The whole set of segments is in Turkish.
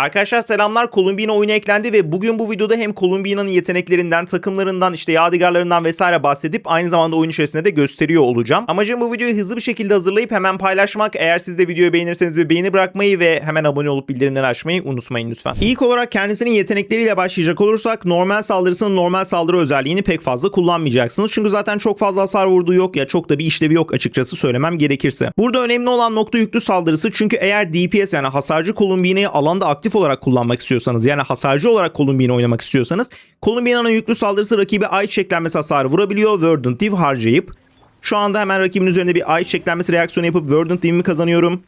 Arkadaşlar selamlar. Columbina oyuna eklendi ve bugün bu videoda hem Columbina'nın yeteneklerinden, takımlarından, işte yadigarlarından vesaire bahsedip aynı zamanda oyun içerisinde de gösteriyor olacağım. Amacım bu videoyu hızlı bir şekilde hazırlayıp hemen paylaşmak. Eğer siz de videoyu beğenirseniz bir beğeni bırakmayı ve hemen abone olup bildirimleri açmayı unutmayın lütfen. İlk olarak kendisinin yetenekleriyle başlayacak olursak normal saldırısının normal saldırı özelliğini pek fazla kullanmayacaksınız. Çünkü zaten çok fazla hasar vurduğu yok ya çok da bir işlevi yok açıkçası söylemem gerekirse. Burada önemli olan nokta yüklü saldırısı çünkü eğer DPS yani hasarcı Columbina'yı alanda aktif olarak kullanmak istiyorsanız yani hasarcı olarak Columbina oynamak istiyorsanız Columbina'nın yüklü saldırısı rakibi ay çeklenmesi hasarı vurabiliyor. Verdant Div harcayıp şu anda hemen rakibin üzerinde bir ay çeklenmesi reaksiyonu yapıp Verdant Div'imi kazanıyorum.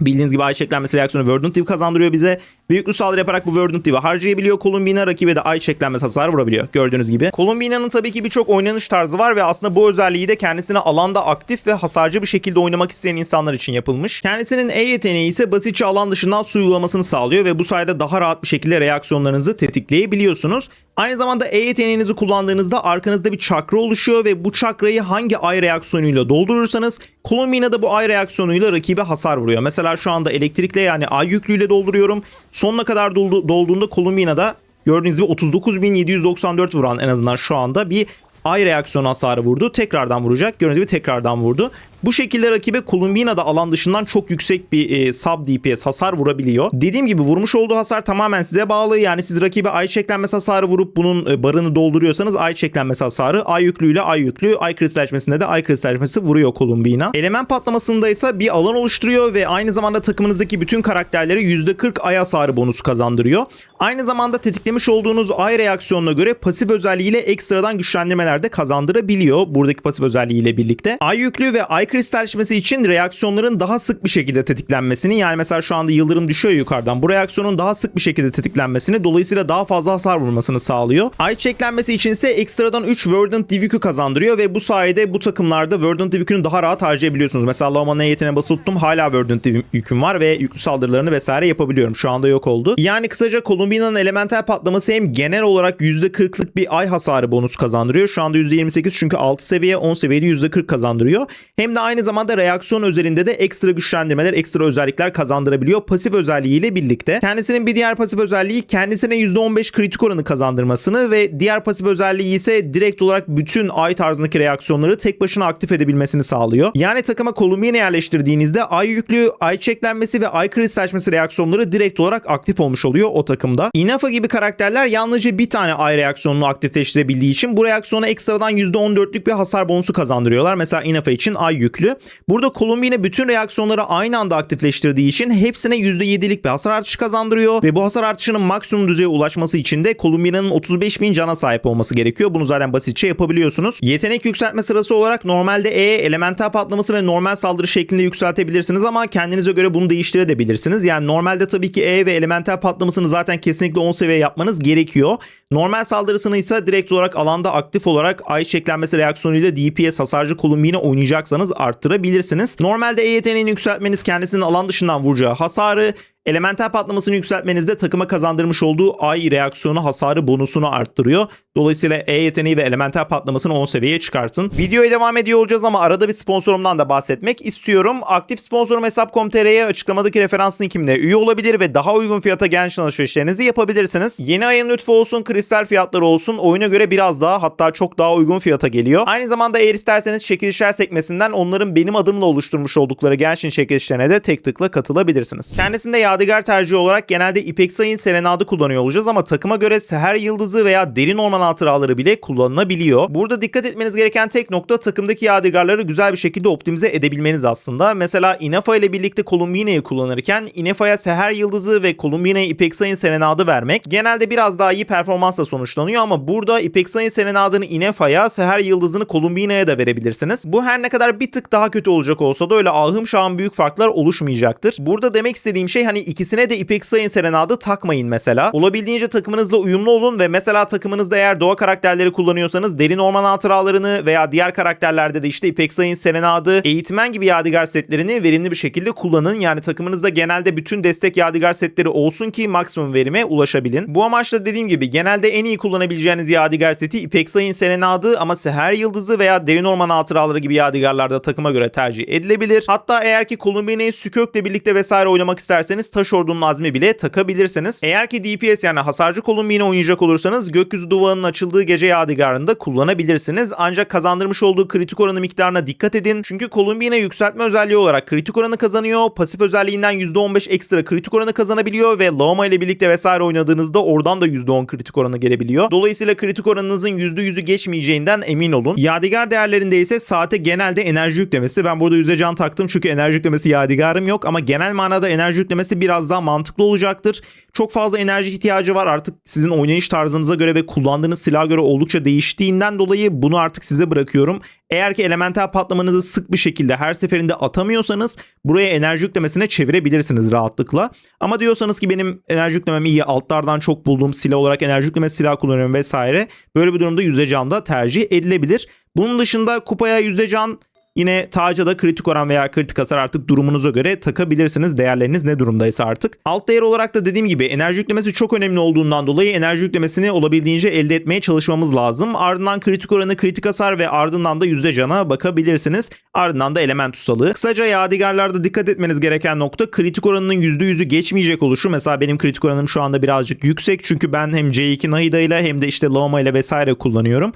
Bildiğiniz gibi ay çeklenmesi reaksiyonu Verdant Div kazandırıyor bize. Büyüklü saldırı yaparak bu Verdant Div'i harcayabiliyor. Columbina rakibe de ay çeklenmesi hasar vurabiliyor. Gördüğünüz gibi. Columbina'nın tabii ki birçok oynanış tarzı var ve aslında bu özelliği de kendisine alanda aktif ve hasarcı bir şekilde oynamak isteyen insanlar için yapılmış. Kendisinin E yeteneği ise basitçe alan dışından su uygulamasını sağlıyor ve bu sayede daha rahat bir şekilde reaksiyonlarınızı tetikleyebiliyorsunuz. Aynı zamanda E kullandığınızda arkanızda bir çakra oluşuyor ve bu çakrayı hangi ay reaksiyonuyla doldurursanız Columbina da bu ay reaksiyonuyla rakibe hasar vuruyor. Mesela şu anda elektrikle yani ay yüklüyle dolduruyorum. Sonuna kadar doldu, dolduğunda Columbina'da gördüğünüz gibi 39.794 vuran en azından şu anda bir ay reaksiyonu hasarı vurdu. Tekrardan vuracak. Gördüğünüz gibi tekrardan vurdu. Bu şekilde rakibe Columbina'da alan dışından çok yüksek bir e, sub DPS hasar vurabiliyor. Dediğim gibi vurmuş olduğu hasar tamamen size bağlı. Yani siz rakibe ay çeklenmesi hasarı vurup bunun e, barını dolduruyorsanız ay çeklenmesi hasarı ay yüklüyle ay yüklü ay kristalleşmesinde de ay kristalleşmesi vuruyor Columbina. Element patlamasında ise bir alan oluşturuyor ve aynı zamanda takımınızdaki bütün karakterlere %40 ay hasarı bonusu kazandırıyor. Aynı zamanda tetiklemiş olduğunuz ay reaksiyonuna göre pasif özelliğiyle ekstradan güçlendirmeler de kazandırabiliyor. Buradaki pasif özelliğiyle birlikte. Ay yüklü ve ay kristalleşmesi için reaksiyonların daha sık bir şekilde tetiklenmesini yani mesela şu anda yıldırım düşüyor yukarıdan. Bu reaksiyonun daha sık bir şekilde tetiklenmesini dolayısıyla daha fazla hasar vurmasını sağlıyor. Ay çeklenmesi için ise ekstradan 3 Verdant Div yükü kazandırıyor ve bu sayede bu takımlarda Verdant Div yükünü daha rahat harcayabiliyorsunuz. Mesela Laman'a yeteneğe basılı tuttum hala Verdant Div yüküm var ve yüklü saldırılarını vesaire yapabiliyorum. Şu anda yok oldu. Yani kısaca Columbina'nın elemental patlaması hem genel olarak %40'lık bir ay hasarı bonus kazandırıyor. Şu anda %28 çünkü 6 seviye 10 seviyede %40 kazandırıyor. Hem de aynı zamanda reaksiyon üzerinde de ekstra güçlendirmeler, ekstra özellikler kazandırabiliyor pasif özelliğiyle birlikte. Kendisinin bir diğer pasif özelliği kendisine %15 kritik oranı kazandırmasını ve diğer pasif özelliği ise direkt olarak bütün ay tarzındaki reaksiyonları tek başına aktif edebilmesini sağlıyor. Yani takıma Columbina yerleştirdiğinizde ay yüklü, ay çeklenmesi ve ay kristalleşmesi reaksiyonları direkt olarak aktif olmuş oluyor o takımda. Inafa gibi karakterler yalnızca bir tane ay reaksiyonunu aktifleştirebildiği için bu reaksiyona ekstradan %14'lük bir hasar bonusu kazandırıyorlar. Mesela Inafa için ay yüklü. Burada Columbina bütün reaksiyonları aynı anda aktifleştirdiği için hepsine %7'lik bir hasar artışı kazandırıyor ve bu hasar artışının maksimum düzeye ulaşması için de Columbina'nın 35.000 cana sahip olması gerekiyor. Bunu zaten basitçe yapabiliyorsunuz. Yetenek yükseltme sırası olarak normalde E, elemental patlaması ve normal saldırı şeklinde yükseltebilirsiniz ama kendinize göre bunu değiştirebilirsiniz. Yani normalde tabii ki E ve elemental patlamasını zaten kesinlikle 10 seviye yapmanız gerekiyor. Normal saldırısını ise direkt olarak alanda aktif olarak ay çeklenmesi reaksiyonuyla DPS hasarcı Columbina oynayacaksanız arttırabilirsiniz. Normalde E yeteneğini yükseltmeniz kendisinin alan dışından vuracağı hasarı Elemental patlamasını yükseltmenizde takıma kazandırmış olduğu ay reaksiyonu hasarı bonusunu arttırıyor. Dolayısıyla E yeteneği ve elemental patlamasını 10 seviyeye çıkartın. Videoya devam ediyor olacağız ama arada bir sponsorumdan da bahsetmek istiyorum. Aktif sponsorum Hesap.com.tr'ye açıklamadaki referans linkimle üye olabilir ve daha uygun fiyata genç alışverişlerinizi yapabilirsiniz. Yeni ayın lütfu olsun, kristal fiyatları olsun oyuna göre biraz daha hatta çok daha uygun fiyata geliyor. Aynı zamanda eğer isterseniz çekilişler sekmesinden onların benim adımla oluşturmuş oldukları gençin çekilişlerine de tek tıkla katılabilirsiniz. Kendisinde yadigar tercihi olarak genelde İpek Sayın Serenadı kullanıyor olacağız ama takıma göre Seher Yıldızı veya Derin Orman hatıraları bile kullanılabiliyor. Burada dikkat etmeniz gereken tek nokta takımdaki yadigarları güzel bir şekilde optimize edebilmeniz aslında. Mesela Inefa ile birlikte Columbina'yı kullanırken Inefa'ya Seher Yıldızı ve Columbina'ya İpek Sayın Serenadı vermek genelde biraz daha iyi performansla sonuçlanıyor ama burada İpek Sayın Serenadını Inefa'ya, Seher Yıldızını Columbina'ya da verebilirsiniz. Bu her ne kadar bir tık daha kötü olacak olsa da öyle ahım şahım büyük farklar oluşmayacaktır. Burada demek istediğim şey hani ikisine de İpek Sayın Serenadı takmayın mesela. Olabildiğince takımınızla uyumlu olun ve mesela takımınızda eğer doğa karakterleri kullanıyorsanız derin orman hatıralarını veya diğer karakterlerde de işte İpek Sayın Serenadı, eğitmen gibi yadigar setlerini verimli bir şekilde kullanın. Yani takımınızda genelde bütün destek yadigar setleri olsun ki maksimum verime ulaşabilin. Bu amaçla dediğim gibi genelde en iyi kullanabileceğiniz yadigar seti İpek Sayın Serenadı ama Seher Yıldızı veya derin orman hatıraları gibi yadigarlarda takıma göre tercih edilebilir. Hatta eğer ki Columbina'yı Sükörk'le birlikte vesaire oynamak isterseniz Taş Ordu'nun azmi bile takabilirsiniz. Eğer ki DPS yani hasarcı Columbine oynayacak olursanız gökyüzü duvarının açıldığı gece yadigarında kullanabilirsiniz. Ancak kazandırmış olduğu kritik oranı miktarına dikkat edin. Çünkü Columbine yükseltme özelliği olarak kritik oranı kazanıyor. Pasif özelliğinden %15 ekstra kritik oranı kazanabiliyor ve Laoma ile birlikte vesaire oynadığınızda oradan da %10 kritik oranı gelebiliyor. Dolayısıyla kritik oranınızın %100'ü geçmeyeceğinden emin olun. Yadigar değerlerinde ise saate genelde enerji yüklemesi. Ben burada yüze can taktım çünkü enerji yüklemesi yadigarım yok ama genel manada enerji yüklemesi biraz daha mantıklı olacaktır. Çok fazla enerji ihtiyacı var artık sizin oynayış tarzınıza göre ve kullandığınız silaha göre oldukça değiştiğinden dolayı bunu artık size bırakıyorum. Eğer ki elemental patlamanızı sık bir şekilde her seferinde atamıyorsanız buraya enerji yüklemesine çevirebilirsiniz rahatlıkla. Ama diyorsanız ki benim enerji yüklemem iyi altlardan çok bulduğum silah olarak enerji yükleme silah kullanıyorum vesaire. Böyle bir durumda yüzde can da tercih edilebilir. Bunun dışında kupaya yüzde can Yine taca da kritik oran veya kritik hasar artık durumunuza göre takabilirsiniz. Değerleriniz ne durumdaysa artık. Alt değer olarak da dediğim gibi enerji yüklemesi çok önemli olduğundan dolayı enerji yüklemesini olabildiğince elde etmeye çalışmamız lazım. Ardından kritik oranı, kritik hasar ve ardından da yüzde cana bakabilirsiniz. Ardından da element ustalığı. Kısaca yadigarlarda dikkat etmeniz gereken nokta kritik oranının %100'ü geçmeyecek oluşu. Mesela benim kritik oranım şu anda birazcık yüksek çünkü ben hem C2 Nahida ile hem de işte Loma ile vesaire kullanıyorum.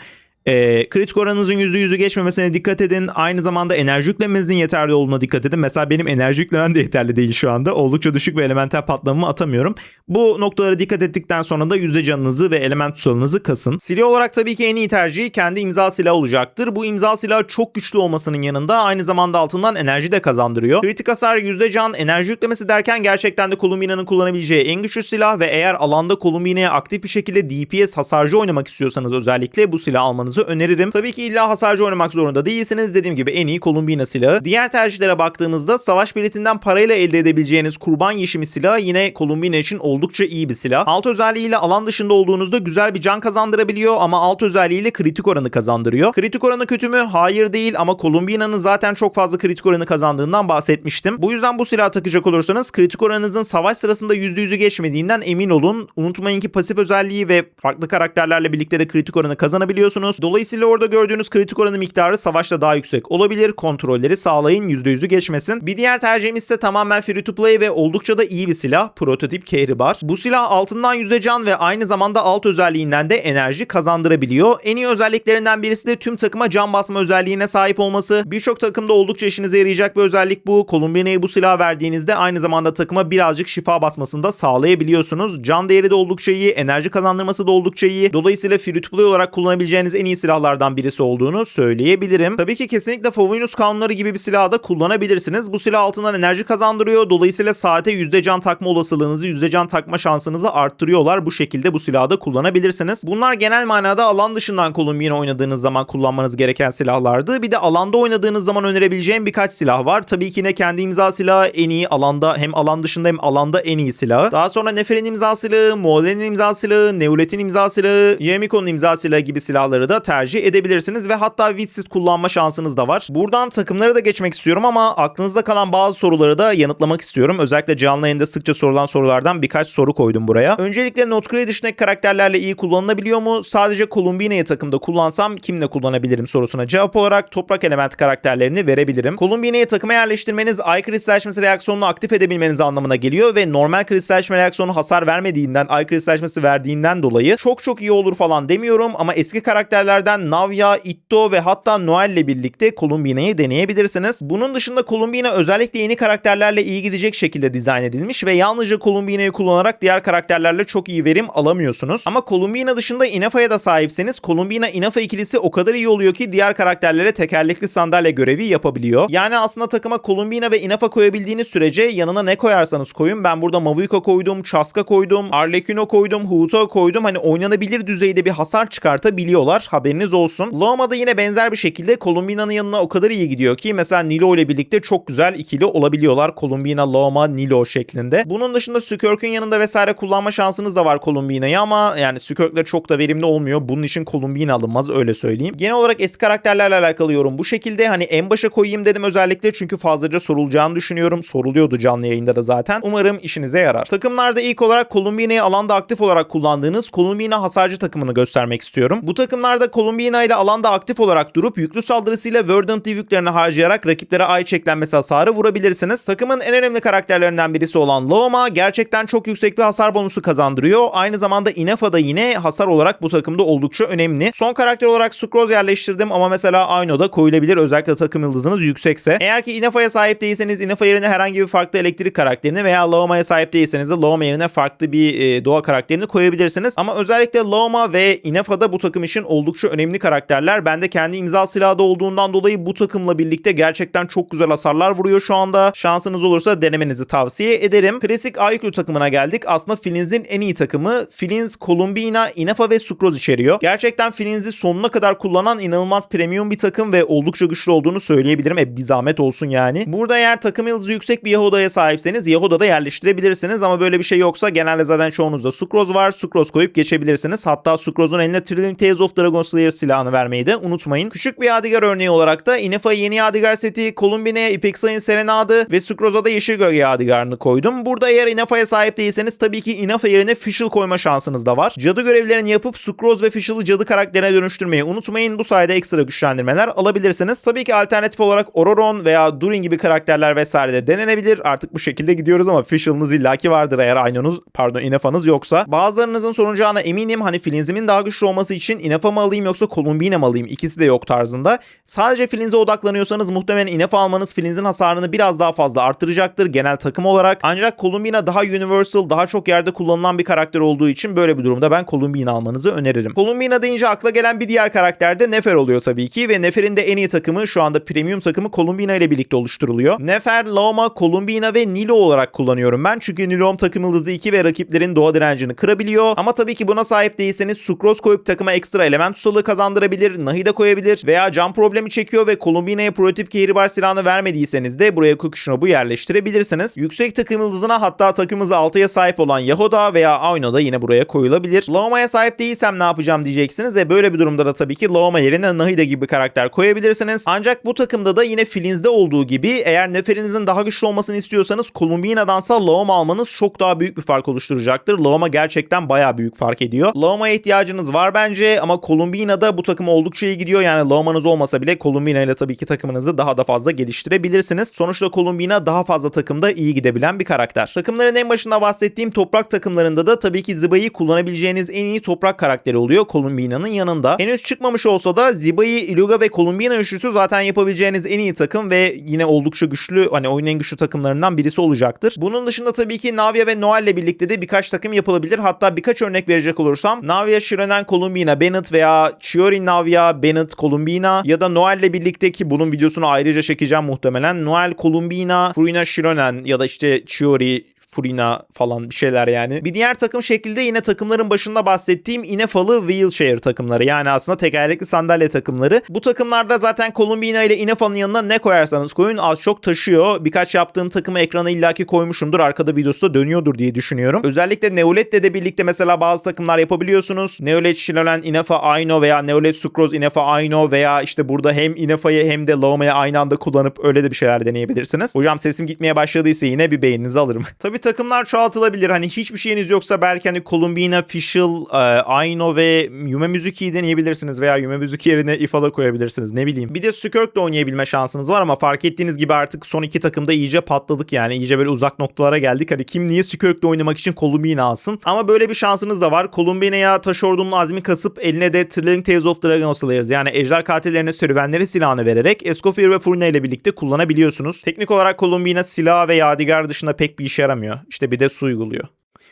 E, kritik oranınızın %100'ü geçmemesine dikkat edin. Aynı zamanda enerji yüklemenizin yeterli olduğuna dikkat edin. Mesela benim enerji yüklemem de yeterli değil şu anda. Oldukça düşük ve elemental patlamamı atamıyorum. Bu noktalara dikkat ettikten sonra da yüzde canınızı ve element tutalınızı kasın. Silah olarak tabii ki en iyi tercih kendi imza silahı olacaktır. Bu imza silahı çok güçlü olmasının yanında aynı zamanda altından enerji de kazandırıyor. Kritik hasar, yüzde can, enerji yüklemesi derken gerçekten de Columbia'nın kullanabileceği en güçlü silah ve eğer alanda Columbia'ya aktif bir şekilde DPS hasarcı oynamak istiyorsanız özellikle bu silahı almanızı öneririm. Tabii ki illa hasarcı oynamak zorunda değilsiniz. Dediğim gibi en iyi Columbina silahı. Diğer tercihlere baktığımızda savaş biletinden parayla elde edebileceğiniz kurban yeşimi silahı yine Columbina için oldukça iyi bir silah. Alt özelliğiyle alan dışında olduğunuzda güzel bir can kazandırabiliyor ama alt özelliğiyle kritik oranı kazandırıyor. Kritik oranı kötü mü? Hayır değil ama Columbina'nın zaten çok fazla kritik oranı kazandığından bahsetmiştim. Bu yüzden bu silahı takacak olursanız kritik oranınızın savaş sırasında %100'ü geçmediğinden emin olun. Unutmayın ki pasif özelliği ve farklı karakterlerle birlikte de kritik oranı kazanabiliyorsunuz. Dolayısıyla orada gördüğünüz kritik oranı miktarı savaşta daha yüksek olabilir. Kontrolleri sağlayın %100'ü geçmesin. Bir diğer tercihimiz ise tamamen free to play ve oldukça da iyi bir silah. Prototip Kehribar. Bu silah altından yüzde can ve aynı zamanda alt özelliğinden de enerji kazandırabiliyor. En iyi özelliklerinden birisi de tüm takıma can basma özelliğine sahip olması. Birçok takımda oldukça işinize yarayacak bir özellik bu. Columbina'ya bu silah verdiğinizde aynı zamanda takıma birazcık şifa basmasını da sağlayabiliyorsunuz. Can değeri de oldukça iyi, enerji kazandırması da oldukça iyi. Dolayısıyla free to play olarak kullanabileceğiniz en iyi silahlardan birisi olduğunu söyleyebilirim. Tabii ki kesinlikle Favonius kanunları gibi bir silahı da kullanabilirsiniz. Bu silah altından enerji kazandırıyor. Dolayısıyla saate yüzde can takma olasılığınızı, yüzde can takma şansınızı arttırıyorlar. Bu şekilde bu silahı da kullanabilirsiniz. Bunlar genel manada alan dışından Columbine oynadığınız zaman kullanmanız gereken silahlardı. Bir de alanda oynadığınız zaman önerebileceğim birkaç silah var. Tabii ki yine kendi imza silahı en iyi alanda hem alan dışında hem alanda en iyi silahı. Daha sonra Nefer'in imza silahı, Moğlen'in imza silahı, Neulet'in imza silahı, Yemiko'nun imza silahı gibi silahları da tercih edebilirsiniz ve hatta Witsit kullanma şansınız da var. Buradan takımları da geçmek istiyorum ama aklınızda kalan bazı soruları da yanıtlamak istiyorum. Özellikle canlı yayında sıkça sorulan sorulardan birkaç soru koydum buraya. Öncelikle Notgrade dışındaki karakterlerle iyi kullanılabiliyor mu? Sadece Columbine'yi takımda kullansam kimle kullanabilirim sorusuna cevap olarak toprak element karakterlerini verebilirim. Columbine'yi takıma yerleştirmeniz ay kristalleşmesi reaksiyonunu aktif edebilmeniz anlamına geliyor ve normal kristalleşme reaksiyonu hasar vermediğinden, ay kristalleşmesi verdiğinden dolayı çok çok iyi olur falan demiyorum ama eski karakterlerden Navya, Itto ve hatta Noel ile birlikte Columbine'yi deneyebilirsiniz. Bunun dışında Columbine özellikle yeni karakterlerle iyi gidecek şekilde dizayn edilmiş ve yalnızca Columbine'yi kullanarak diğer karakterlerle çok iyi verim alamıyorsunuz. Ama Columbine dışında Inafa'ya da sahipseniz Columbine Inafa ikilisi o kadar iyi oluyor ki diğer karakterlere tekerlekli sandalye görevi yapabiliyor. Yani aslında takıma Columbine ve Inafa koyabildiğiniz sürece yanına ne koyarsanız koyun. Ben burada Mavuika koydum, Chaska koydum, Arlecchino koydum, Huto koydum. Hani oynanabilir düzeyde bir hasar çıkartabiliyorlar. Haberiniz olsun. Loma da yine benzer bir şekilde Columbina'nın yanına o kadar iyi gidiyor ki mesela Nilo ile birlikte çok güzel ikili olabiliyorlar. Columbina, Loma, Nilo şeklinde. Bunun dışında Skirk'ün yanında vesaire kullanma şansınız da var Columbina'yı ama yani Skirk'ler çok da verimli olmuyor. Bunun için Columbina alınmaz öyle söyleyeyim. Genel olarak eski karakterlerle alakalı yorum bu şekilde. Hani en başa koyayım dedim özellikle çünkü fazlaca sorulacağını düşünüyorum. Soruluyordu canlı yayında da zaten. Umarım işinize yarar. Takımlarda ilk olarak Columbina'yı alanda aktif olarak kullandığınız Columbina hasarcı takımını göstermek istiyorum. Bu takımlarda sırada Columbina ile alanda aktif olarak durup yüklü saldırısıyla Verdant yüklerini harcayarak rakiplere ay çeklenmesi hasarı vurabilirsiniz. Takımın en önemli karakterlerinden birisi olan Loma gerçekten çok yüksek bir hasar bonusu kazandırıyor. Aynı zamanda Inefa da yine hasar olarak bu takımda oldukça önemli. Son karakter olarak Sucrose yerleştirdim ama mesela Aino da koyulabilir özellikle takım yıldızınız yüksekse. Eğer ki Inefa'ya sahip değilseniz Inefa yerine herhangi bir farklı elektrik karakterini veya Loma'ya sahip değilseniz de Loma yerine farklı bir e, doğa karakterini koyabilirsiniz. Ama özellikle Loma ve Inefa da bu takım için oldukça önemli karakterler. Ben de kendi imza silahı da olduğundan dolayı bu takımla birlikte gerçekten çok güzel hasarlar vuruyor şu anda. Şansınız olursa denemenizi tavsiye ederim. Klasik Ayuklu takımına geldik. Aslında Filinz'in en iyi takımı. Filinz, Columbina, Inefa ve Sucrose içeriyor. Gerçekten Filinz'i sonuna kadar kullanan inanılmaz premium bir takım ve oldukça güçlü olduğunu söyleyebilirim. E bir zahmet olsun yani. Burada eğer takım yıldızı yüksek bir Yahuda'ya sahipseniz Yahuda'da yerleştirebilirsiniz ama böyle bir şey yoksa genelde zaten çoğunuzda Sucrose var. Sucrose koyup geçebilirsiniz. Hatta Sucrose'un eline Trilling Tales of Dragon Slayer silahını vermeyi de unutmayın. Küçük bir yadigar örneği olarak da Inefa yeni yadigar seti, Columbina'ya İpek Sayın Serenadı ve Sucrose'a da Yeşil Gölge yadigarını koydum. Burada eğer Inefa'ya sahip değilseniz tabii ki Inefa yerine Fischl koyma şansınız da var. Cadı görevlerini yapıp Sucrose ve Fischl'ı cadı karakterine dönüştürmeyi unutmayın. Bu sayede ekstra güçlendirmeler alabilirsiniz. Tabii ki alternatif olarak Ororon veya Durin gibi karakterler vesaire de denenebilir. Artık bu şekilde gidiyoruz ama Fischl'ınız illaki vardır eğer Aynonuz pardon Inefa'nız yoksa. Bazılarınızın soracağına eminim hani Flinz'imin daha güçlü olması için Inefa mı alayım yoksa Columbina mı alayım? İkisi de yok tarzında. Sadece Flinz'e odaklanıyorsanız muhtemelen Inefa almanız Flinz'in hasarını biraz daha fazla arttıracaktır genel takım olarak. Ancak Columbina daha universal, daha çok yerde kullanılan bir karakter olduğu için böyle bir durumda ben Columbina almanızı öneririm. Columbina deyince akla gelen bir diğer karakter de Nefer oluyor tabii ki ve Nefer'in de en iyi takımı şu anda premium takımı Columbina ile birlikte oluşturuluyor. Nefer, Loma, Columbina ve Nilo olarak kullanıyorum ben. Çünkü Nilo'm takım yıldızı 2 ve rakiplerin doğa direncini kırabiliyor. Ama tabii ki buna sahip değilseniz Sucrose koyup takıma ekstra element ustalığı kazandırabilir, Nahi de koyabilir veya can problemi çekiyor ve Columbina'ya prototip kehribar silahını vermediyseniz de buraya Kukuşnob'u yerleştirebilirsiniz. Yüksek takım yıldızına hatta takımızı 6'ya sahip olan Yahoda veya Ayno da yine buraya koyulabilir. Laoma'ya sahip değilsem ne yapacağım diyeceksiniz ve böyle bir durumda da tabii ki Laoma yerine Nahida gibi karakter koyabilirsiniz. Ancak bu takımda da yine Filinz'de olduğu gibi eğer neferinizin daha güçlü olmasını istiyorsanız Columbina'dansa Laoma almanız çok daha büyük bir fark oluşturacaktır. Laoma gerçekten bayağı büyük fark ediyor. Laoma'ya ihtiyacınız var bence ama Columbina'da bu takım oldukça iyi gidiyor. Yani Laoma'nız olmasa bile Columbina ile tabii ki takımınızı daha da fazla geliştirebilirsiniz. Sonuçta Columbina daha fazla takımda iyi gidebilen bir karakter. Takımların en başında bahsettiğim toprak takımlarında da tabii ki Ziba'yı kullanabileceğiniz en iyi toprak karakteri oluyor Columbina'nın yanında. Henüz çıkmamış olsa da Ziba'yı, Iluga ve Columbina üçlüsü zaten yapabileceğiniz en iyi takım ve yine oldukça güçlü hani oyunun en güçlü takımlarından birisi olacaktır. Bunun dışında tabii ki Navia ve Noel ile birlikte de birkaç takım yapılabilir. Hatta birkaç örnek verecek olursam Navia, Shironen, Columbina, Bennett veya Chiori, Navia, Bennett, Columbina ya da Noel ile birlikte ki bunun videosunu ayrıca çekeceğim muhtemelen. Noel, Columbina, Furina, Shironen ya da işte Chiori, Furina falan bir şeyler yani. Bir diğer takım şekilde yine takımların başında bahsettiğim Inefalı Wheelchair takımları. Yani aslında tekerlekli sandalye takımları. Bu takımlarda zaten Columbina ile Inefa'nın yanına ne koyarsanız koyun az çok taşıyor. Birkaç yaptığım takımı ekrana illaki koymuşumdur. Arkada videosu da dönüyordur diye düşünüyorum. Özellikle Neolet'le de birlikte mesela bazı takımlar yapabiliyorsunuz. Neolet, Shinolen, Inefa, Aino veya Neolet, Sucrose, Inefa, Aino veya işte burada hem Inefa'yı hem de Laoma'yı aynı anda kullanıp öyle de bir şeyler deneyebilirsiniz. Hocam sesim gitmeye başladıysa yine bir beğeninizi alırım. Tabii takımlar çoğaltılabilir. Hani hiçbir şeyiniz yoksa belki hani Columbina, Fischl, e, Aino ve Yume Mizuki'yi deneyebilirsiniz veya Yume Mizuki yerine Ifala koyabilirsiniz. Ne bileyim. Bir de Skirk'le oynayabilme şansınız var ama fark ettiğiniz gibi artık son iki takımda iyice patladık yani. iyice böyle uzak noktalara geldik. Hani kim niye Skirk'le oynamak için Columbina alsın? Ama böyle bir şansınız da var. Columbina'ya taş ordunun azmi kasıp eline de Trilling Tales of Dragon Slayers yani ejder katillerine serüvenleri silahını vererek Escoffier ve Furina ile birlikte kullanabiliyorsunuz. Teknik olarak Columbina silah ve yadigar dışında pek bir işe yaramıyor. İşte bir de su uyguluyor.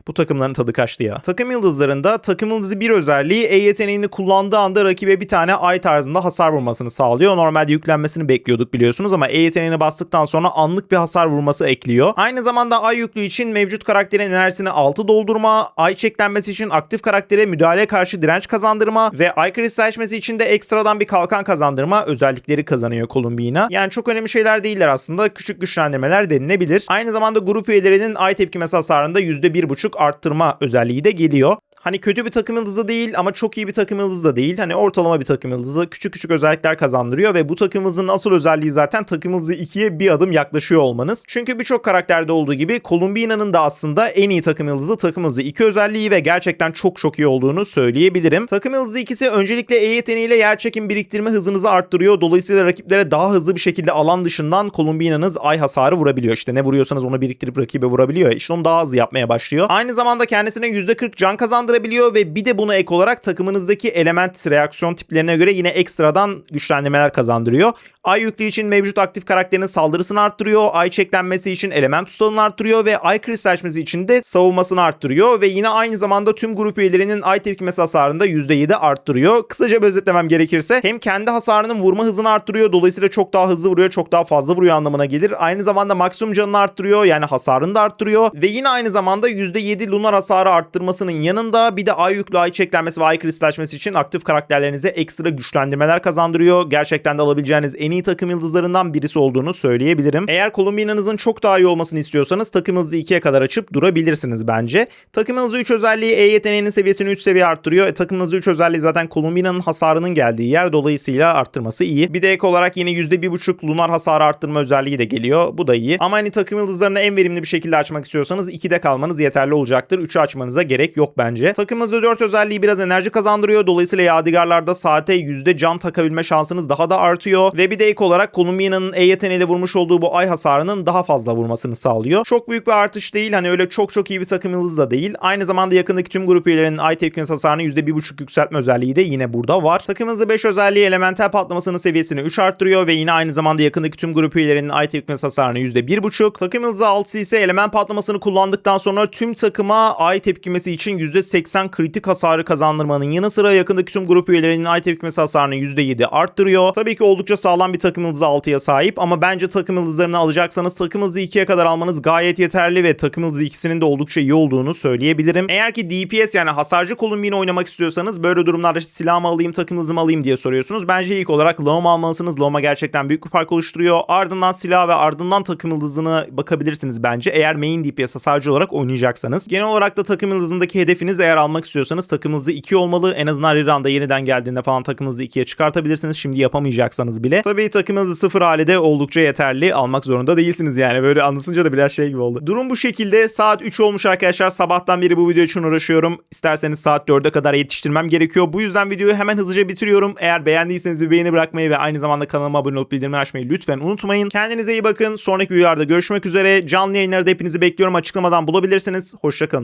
Bu takımların tadı kaçtı ya. Takım yıldızlarında takım yıldızı bir özelliği E yeteneğini kullandığı anda rakibe bir tane ay tarzında hasar vurmasını sağlıyor. Normalde yüklenmesini bekliyorduk biliyorsunuz ama E yeteneğini bastıktan sonra anlık bir hasar vurması ekliyor. Aynı zamanda ay yüklü için mevcut karakterin enerjisini 6 doldurma, ay çeklenmesi için aktif karaktere müdahaleye karşı direnç kazandırma ve ay kristalleşmesi için de ekstradan bir kalkan kazandırma özellikleri kazanıyor Columbina. Yani çok önemli şeyler değiller aslında. Küçük güçlendirmeler denilebilir. Aynı zamanda grup üyelerinin ay tepkimesi hasarında %1.5 arttırma özelliği de geliyor. Hani kötü bir takım yıldızı değil ama çok iyi bir takım yıldızı da değil. Hani ortalama bir takım yıldızı küçük küçük özellikler kazandırıyor ve bu takım yıldızının asıl özelliği zaten takım yıldızı 2'ye bir adım yaklaşıyor olmanız. Çünkü birçok karakterde olduğu gibi Columbiana'nın da aslında en iyi takım yıldızı takım yıldızı 2 özelliği ve gerçekten çok çok iyi olduğunu söyleyebilirim. Takım yıldızı ikisi öncelikle E yeteneğiyle yer çekim biriktirme hızınızı arttırıyor. Dolayısıyla rakiplere daha hızlı bir şekilde alan dışından Columbiana'nız ay hasarı vurabiliyor. İşte ne vuruyorsanız onu biriktirip rakibe vurabiliyor. İşte onu daha hızlı yapmaya başlıyor. Aynı zamanda kendisine %40 can kazandırabiliyor ve bir de buna ek olarak takımınızdaki element reaksiyon tiplerine göre yine ekstradan güçlendirmeler kazandırıyor. Ay yüklü için mevcut aktif karakterin saldırısını arttırıyor. Ay çeklenmesi için element tutalını arttırıyor ve ay kristalleşmesi için de savunmasını arttırıyor ve yine aynı zamanda tüm grup üyelerinin ay tepkimesi hasarında %7 arttırıyor. Kısaca bir özetlemem gerekirse hem kendi hasarının vurma hızını arttırıyor. Dolayısıyla çok daha hızlı vuruyor, çok daha fazla vuruyor anlamına gelir. Aynı zamanda maksimum canını arttırıyor. Yani hasarını da arttırıyor ve yine aynı zamanda %7 lunar hasarı arttırmasının yanında bir de ay yüklü ay çeklenmesi ve ay kristalleşmesi için aktif karakterlerinize ekstra güçlendirmeler kazandırıyor. Gerçekten de alabileceğiniz en iyi takım yıldızlarından birisi olduğunu söyleyebilirim. Eğer Columbiana'nızın çok daha iyi olmasını istiyorsanız takım yıldızı 2'ye kadar açıp durabilirsiniz bence. Takım yıldızı 3 özelliği E yeteneğinin seviyesini 3 seviye arttırıyor. E, takım yıldızı 3 özelliği zaten Columbiana'nın hasarının geldiği yer dolayısıyla arttırması iyi. Bir de ek olarak yine %1.5 lunar hasarı arttırma özelliği de geliyor. Bu da iyi. Ama hani takım yıldızlarını en verimli bir şekilde açmak istiyorsanız 2'de kalmanız yeterli olacaktır. 3'ü açmanıza gerek yok bence. Takım hızı 4 özelliği biraz enerji kazandırıyor. Dolayısıyla yadigarlarda saate yüzde can takabilme şansınız daha da artıyor. Ve bir de ek olarak Columbiana'nın E yeteneğiyle vurmuş olduğu bu ay hasarının daha fazla vurmasını sağlıyor. Çok büyük bir artış değil. Hani öyle çok çok iyi bir takım yıldızı da değil. Aynı zamanda yakındaki tüm grup üyelerinin ay tepkimesi hasarını %1.5 yükseltme özelliği de yine burada var. Takım hızı 5 özelliği elemental patlamasının seviyesini 3 arttırıyor ve yine aynı zamanda yakındaki tüm grup üyelerinin ay tepkimesi hasarını %1.5. Takım hızı 6 ise element patlamasını kullandıktan sonra tüm takıma ay tepkimesi için %80 kritik hasarı kazandırmanın yanı sıra yakındaki tüm grup üyelerinin ay tepkimesi hasarını %7 arttırıyor. Tabii ki oldukça sağlam bir takım yıldızı 6'ya sahip ama bence takım yıldızlarını alacaksanız takım yıldızı 2'ye kadar almanız gayet yeterli ve takım yıldızı ikisinin de oldukça iyi olduğunu söyleyebilirim. Eğer ki DPS yani hasarcı Columbian oynamak istiyorsanız böyle durumlarda silah mı alayım takım yıldızı mı alayım diye soruyorsunuz. Bence ilk olarak Laom almalısınız. Laom'a gerçekten büyük bir fark oluşturuyor. Ardından silah ve ardından takım yıldızına bakabilirsiniz bence. Eğer main DPS hasarcı olarak oynayacaksanız. Genel olarak da takım yıldızındaki hedefiniz eğer almak istiyorsanız takım yıldızı 2 olmalı. En azından Rerun'da yeniden geldiğinde falan takım yıldızı 2'ye çıkartabilirsiniz. Şimdi yapamayacaksanız bile. Tabii takım yıldızı 0 hali de oldukça yeterli. Almak zorunda değilsiniz yani. Böyle anlatınca da biraz şey gibi oldu. Durum bu şekilde. Saat 3 olmuş arkadaşlar. Sabahtan beri bu video için uğraşıyorum. İsterseniz saat 4'e kadar yetiştirmem gerekiyor. Bu yüzden videoyu hemen hızlıca bitiriyorum. Eğer beğendiyseniz bir beğeni bırakmayı ve aynı zamanda kanalıma abone olup bildirimleri açmayı lütfen unutmayın. Kendinize iyi bakın. Sonraki videolarda görüşmek üzere. Canlı yayınlarda hepinizi bekliyorum. Açıklamadan bulabilirsiniz. Hoşçakalın.